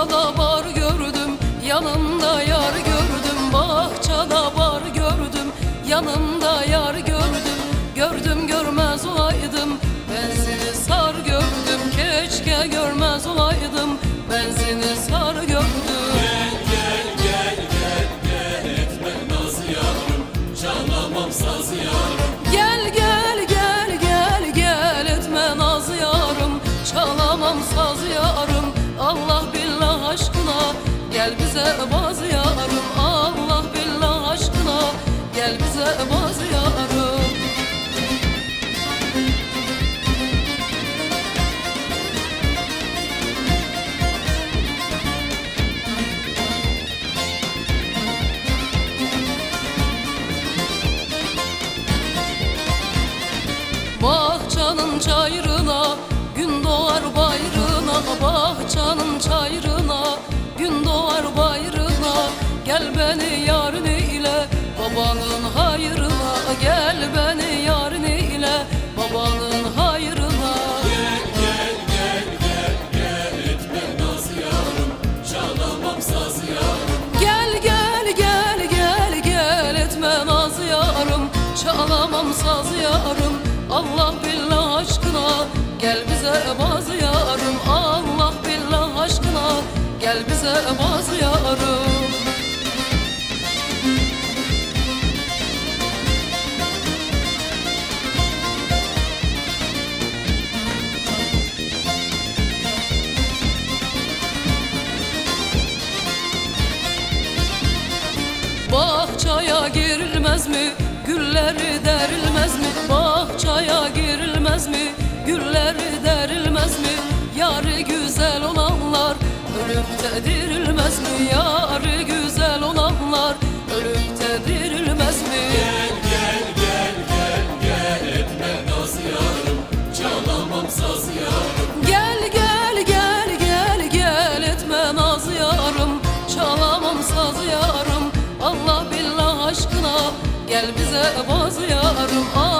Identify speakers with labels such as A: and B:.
A: Bahçada bar gördüm yanımda yar gördüm. Bahçada bar gördüm yanımda Gel bize baz yarım Allah billah aşkına. Gel bize baz yarım. Bahçanın çayırına gün doğar bayrına. Bahçanın beni yarın ile babanın hayrına Gel beni yarın ile babanın hayrına. Gel gel gel gel gel etme naz yarım. Çalamam saz yarım. Allah billah aşkına Gel bize baz yarım. Allah billah aşkına Gel bize baz yarım girilmez mi? Gülleri derilmez mi? Bahçaya girilmez mi? Gülleri derilmez mi? Yarı güzel olanlar ölüp Gel bize baz yarım Allah